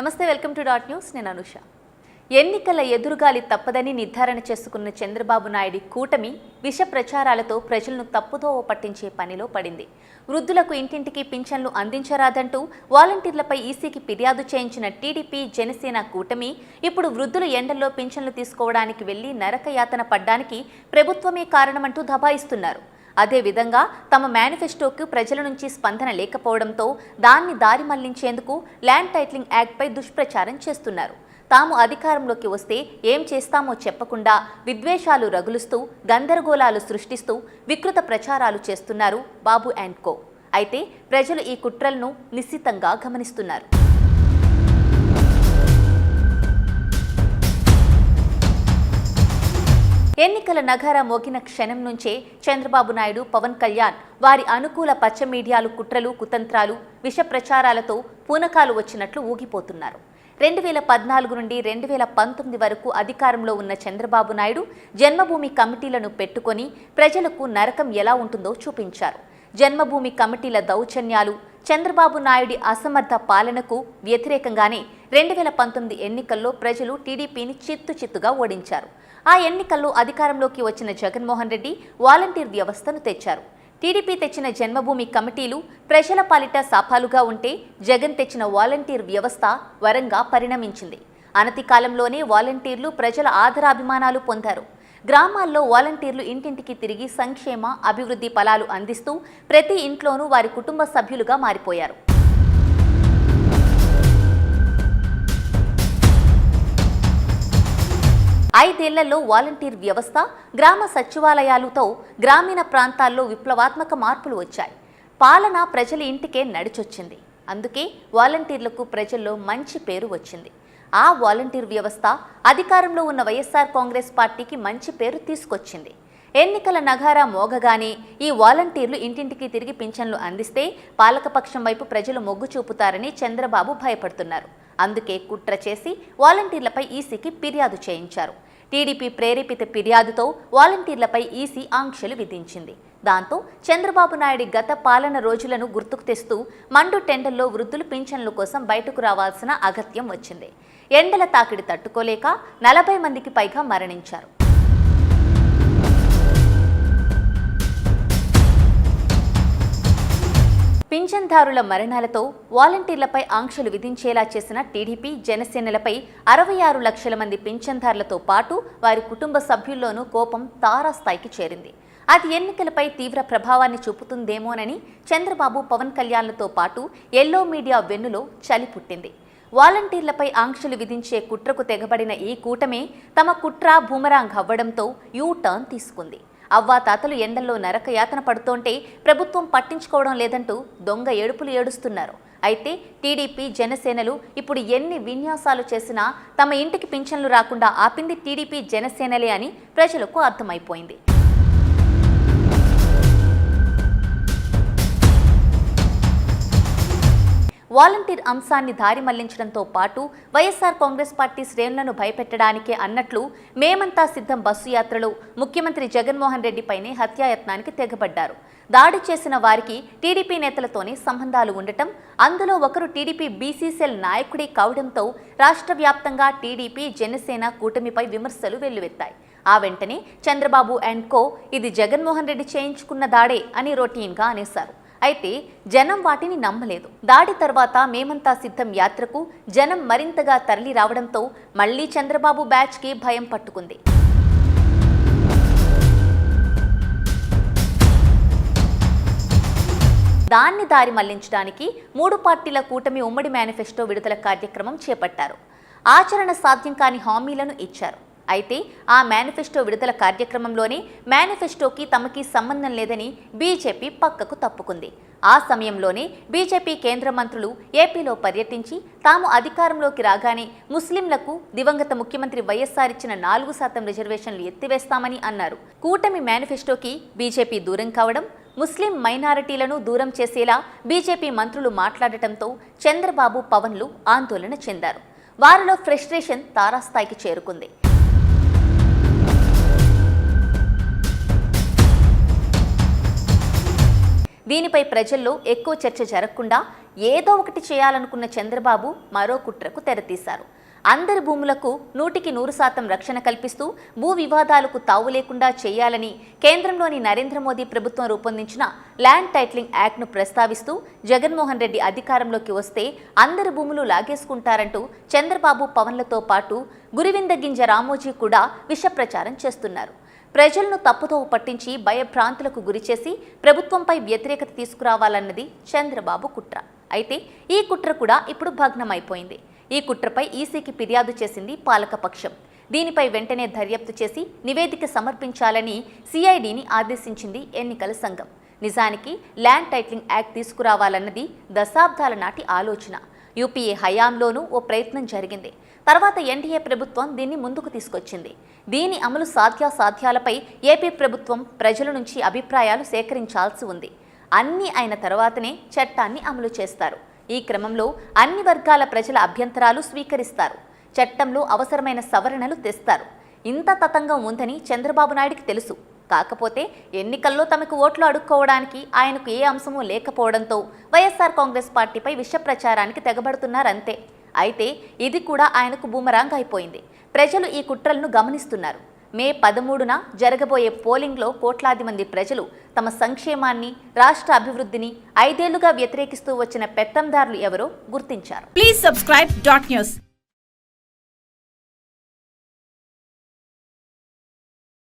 నమస్తే welcome to dot news. నేను అనుష. ఎన్నికల ఎదురుగాలి తప్పదని నిర్ధారణ చేసుకున్న చంద్రబాబు నాయుడు కూటమి విష ప్రచారాలతో ప్రజలను తప్పుదోవ పట్టించే పనిలో పడింది. వృద్ధులకు ఇంటింటికి పింఛన్లు అందించరాదంటూ వాలంటీర్లపై ఈసీకి ఫిర్యాదు చేయించిన టీడీపీ జనసేన కూటమి ఇప్పుడు వృద్ధులు ఎండల్లో పింఛన్లు తీసుకోవడానికి వెళ్ళి నరకయాతన పడ్డానికి ప్రభుత్వమే కారణమంటూ దబాయిస్తున్నారు. అదేవిధంగా తమ మేనిఫెస్టోకు ప్రజల నుంచి స్పందన లేకపోవడంతో దాన్ని దారి మళ్ళించేందుకు ల్యాండ్ టైటిలింగ్ యాక్ట్పై దుష్ప్రచారం చేస్తున్నారు. తాము అధికారంలోకి వస్తే ఏం చేస్తామో చెప్పకుండా విద్వేషాలు రగులుస్తూ గందరగోళాలు సృష్టిస్తూ వికృత ప్రచారాలు చేస్తున్నారు బాబు అండ్ కో. అయితే ప్రజలు ఈ కుట్రలను నిశ్చితంగా గమనిస్తున్నారు. ఎన్నికల నగార మోగిన క్షణం నుంచే చంద్రబాబు నాయుడు పవన్ కళ్యాణ్ వారి అనుకూల పచ్చ మీడియాలు కుట్రలు కుతంత్రాలు విష ప్రచారాలతో పూనకాలు వచ్చినట్లు ఊగిపోతున్నారు. రెండు వేల పద్నాలుగు నుండి రెండు వేల పంతొమ్మిది వరకు అధికారంలో ఉన్న చంద్రబాబు నాయుడు జన్మభూమి కమిటీలను పెట్టుకొని ప్రజలకు నరకం ఎలా ఉంటుందో చూపించారు. జన్మభూమి కమిటీల దౌర్జన్యాలు చంద్రబాబు నాయుడి అసమర్థ పాలనకు వ్యతిరేకంగానే రెండు వేల పంతొమ్మిది ఎన్నికల్లో ప్రజలు టీడీపీని చిత్తు చిత్తుగా ఓడించారు. ఆ ఎన్నికల్లో అధికారంలోకి వచ్చిన జగన్మోహన్ రెడ్డి వాలంటీర్ వ్యవస్థను తెచ్చారు. టీడీపీ తెచ్చిన జన్మభూమి కమిటీలు ప్రజల పాలిట సాపాలుగా ఉంటే జగన్ తెచ్చిన వాలంటీర్ వ్యవస్థ వరంగా పరిణమించింది. అనతి కాలంలోనే వాలంటీర్లు ప్రజల ఆదరాభిమానాలు పొందారు. గ్రామాల్లో వాలంటీర్లు ఇంటింటికి తిరిగి సంక్షేమ అభివృద్ధి ఫలాలు అందిస్తూ ప్రతి ఇంట్లోనూ వారి కుటుంబ సభ్యులుగా మారిపోయారు. ఐదేళ్ళలో వాలంటీర్ వ్యవస్థ గ్రామ సచివాలయాలతో గ్రామీణ ప్రాంతాల్లో విప్లవాత్మక మార్పులు వచ్చాయి. పాలన ప్రజల ఇంటికే నడిచొచ్చింది. అందుకే వాలంటీర్లకు ప్రజల్లో మంచి పేరు వచ్చింది. ఆ వాలంటీర్ వ్యవస్థ అధికారంలో ఉన్న వైఎస్ఆర్ కాంగ్రెస్ పార్టీకి మంచి పేరు తీసుకొచ్చింది. ఎన్నికల నగారా మోగగానే ఈ వాలంటీర్లు ఇంటింటికి తిరిగి పింఛన్లు అందిస్తే పాలకపక్షం వైపు ప్రజలు మొగ్గు చూపుతారని చంద్రబాబు భయపడుతున్నారు. అందుకే కుట్ర చేసి వాలంటీర్లపై ఈసీకి ఫిర్యాదు చేయించారు. టీడీపీ ప్రేరేపిత ఫిర్యాదుతో వాలంటీర్లపై ఈసీ ఆంక్షలు విధించింది. దాంతో చంద్రబాబు నాయుడు గత పాలన రోజులను గుర్తుకు తెస్తూ మండు టెండర్లో వృద్ధులు పింఛన్ల కోసం బయటకు రావాల్సిన అగత్యం వచ్చింది. ఎండల తాకిడి తట్టుకోలేక నలభై మందికి పైగా మరణించారు. పింఛన్దారుల మరణాలతో వాలంటీర్లపై ఆంక్షలు విధించేలా చేసిన టీడీపీ జనసేనలపై అరవై ఆరు లక్షల మంది పింఛన్దారులతో పాటు వారి కుటుంబ సభ్యుల్లోనూ కోపం తారాస్థాయికి చేరింది. అది ఎన్నికలపై తీవ్ర ప్రభావాన్ని చూపుతుందేమోనని చంద్రబాబు పవన్ కళ్యాణ్లతో పాటు ఎల్లో మీడియా వెన్నులో చలి పుట్టింది. వాలంటీర్లపై ఆంక్షలు విధించే కుట్రకు తెగబడిన ఈ కూటమే తమ కుట్ర బూమరాంగ్ అవ్వడంతో యూ టర్న్ తీసుకుంది. అవ్వాతాతలు ఎండల్లో నరకయాతన పడుతోంటే ప్రభుత్వం పట్టించుకోవడం లేదంటూ దొంగ ఏడుపులు ఏడుస్తున్నారు. అయితే టీడీపీ జనసేనలు ఇప్పుడు ఎన్ని విన్యాసాలు చేసినా తమ ఇంటికి పింఛన్లు రాకుండా ఆపింది టీడీపీ జనసేనలే అని ప్రజలకు అర్థమైపోయింది. వాలంటీర్ అంశాన్ని దారి మళ్ళించడంతో పాటు వైఎస్ఆర్ కాంగ్రెస్ పార్టీ శ్రేణులను భయపెట్టడానికే అన్నట్లు మేమంతా సిద్ధం బస్సు యాత్రలో ముఖ్యమంత్రి జగన్మోహన్ రెడ్డిపైనే హత్యాయత్నానికి తెగబడ్డారు. దాడి చేసిన వారికి టీడీపీ నేతలతోనే సంబంధాలు ఉండటం అందులో ఒకరు టీడీపీ బీసీసీఎల్ నాయకుడే కావడంతో రాష్ట్ర వ్యాప్తంగా టీడీపీ జనసేన కూటమిపై విమర్శలు వెల్లువెత్తాయి. ఆ వెంటనే చంద్రబాబు అండ్ కో ఇది జగన్మోహన్ రెడ్డి చేయించుకున్న దాడే అని రొటీన్గా అనేశారు. అయితే జనం వాటిని నమ్మలేదు. దాడి తర్వాత మేమంతా సిద్ధం యాత్రకు జనం మరింతగా తరలి రావడంతో మళ్ళీ చంద్రబాబు బ్యాచ్కి భయం పట్టుకుంది. దాన్ని దారి మళ్ళించడానికి మూడు పార్టీల కూటమి ఉమ్మడి మేనిఫెస్టో విడుదల కార్యక్రమం చేపట్టారు. ఆచరణ సాధ్యం కాని హామీలను ఇచ్చారు. అయితే ఆ మేనిఫెస్టో విడుదల కార్యక్రమంలోనే మేనిఫెస్టోకి తమకి సంబంధం లేదని బీజేపీ పక్కకు తప్పుకుంది. ఆ సమయంలోనే బీజేపీ కేంద్ర మంత్రులు ఏపీలో పర్యటించి తాము అధికారంలోకి రాగానే ముస్లింలకు దివంగత ముఖ్యమంత్రి వైఎస్ఆర్ ఇచ్చిన నాలుగు శాతం రిజర్వేషన్లు ఎత్తివేస్తామని అన్నారు. కూటమి మేనిఫెస్టోకి బీజేపీ దూరం కావడం ముస్లిం మైనారిటీలను దూరం చేసేలా బీజేపీ మంత్రులు మాట్లాడటంతో చంద్రబాబు పవన్లు ఆందోళన చెందారు. వారిలో ఫ్రస్ట్రేషన్ తారాస్థాయికి చేరుకుంది. దీనిపై ప్రజల్లో ఎక్కువ చర్చ జరగకుండా ఏదో ఒకటి చేయాలనుకున్న చంద్రబాబు మరో కుట్రకు తెరతీశారు. అందరి భూములకు నూటికి నూరు శాతం రక్షణ కల్పిస్తూ భూ వివాదాలకు తావు లేకుండా చేయాలని కేంద్రంలోని నరేంద్ర మోదీ ప్రభుత్వం రూపొందించిన ల్యాండ్ టైట్లింగ్ యాక్ట్ను ప్రస్తావిస్తూ జగన్మోహన్ రెడ్డి అధికారంలోకి వస్తే అందరి భూములు లాగేసుకుంటారంటూ చంద్రబాబు పవన్లతో పాటు గురివింద గింజ రామోజీ కూడా విష ప్రచారం చేస్తున్నారు. ప్రజలను తప్పుతో పట్టించి భయభ్రాంతులకు గురిచేసి ప్రభుత్వంపై వ్యతిరేకత తీసుకురావాలన్నది చంద్రబాబు కుట్ర. అయితే ఈ కుట్ర కూడా ఇప్పుడు భగ్నమైపోయింది. ఈ కుట్రపై ఈసీకి ఫిర్యాదు చేసింది పాలకపక్షం దీనిపై వెంటనే దర్యాప్తు చేసి నివేదిక సమర్పించాలని సిఐడిని ఆదేశించింది ఎన్నికల సంఘం. నిజానికి ల్యాండ్ టైటిలింగ్ యాక్ట్ తీసుకురావాలన్నది దశాబ్దాల నాటి ఆలోచన. యూపీఏ హయాంలోనూ ఓ ప్రయత్నం జరిగింది. తర్వాత ఎన్డీఏ ప్రభుత్వం దీన్ని ముందుకు తీసుకొచ్చింది. దీని అమలు సాధ్యాసాధ్యాలపై ఏపీ ప్రభుత్వం ప్రజల నుంచి అభిప్రాయాలు సేకరించాల్సి ఉంది. అన్నీ అయిన తర్వాతనే చట్టాన్ని అమలు చేస్తారు. ఈ క్రమంలో అన్ని వర్గాల ప్రజల అభ్యంతరాలు స్వీకరిస్తారు. చట్టంలో అవసరమైన సవరణలు తెస్తారు. ఇంత తతంగం ఉందని చంద్రబాబు నాయుడికి తెలుసు. కాకపోతే ఎన్నికల్లో తమకు ఓట్లు అడుక్కోవడానికి ఆయనకు ఏ అంశమూ లేకపోవడంతో వైఎస్ఆర్ కాంగ్రెస్ పార్టీపై విష ప్రచారానికి తెగబడుతున్నారంతే. అయితే ఇది కూడా ఆయనకు బూమరాంగ్ అయిపోయింది. ప్రజలు ఈ కుట్రలను గమనిస్తున్నారు. మే పదమూడున జరగబోయే పోలింగ్లో కోట్లాది మంది ప్రజలు తమ సంక్షేమాన్ని రాష్ట్ర అభివృద్ధిని ఐదేళ్ళుగా వ్యతిరేకిస్తూ వచ్చిన పెత్తందారులు ఎవరో గుర్తించారు. Please subscribe dot news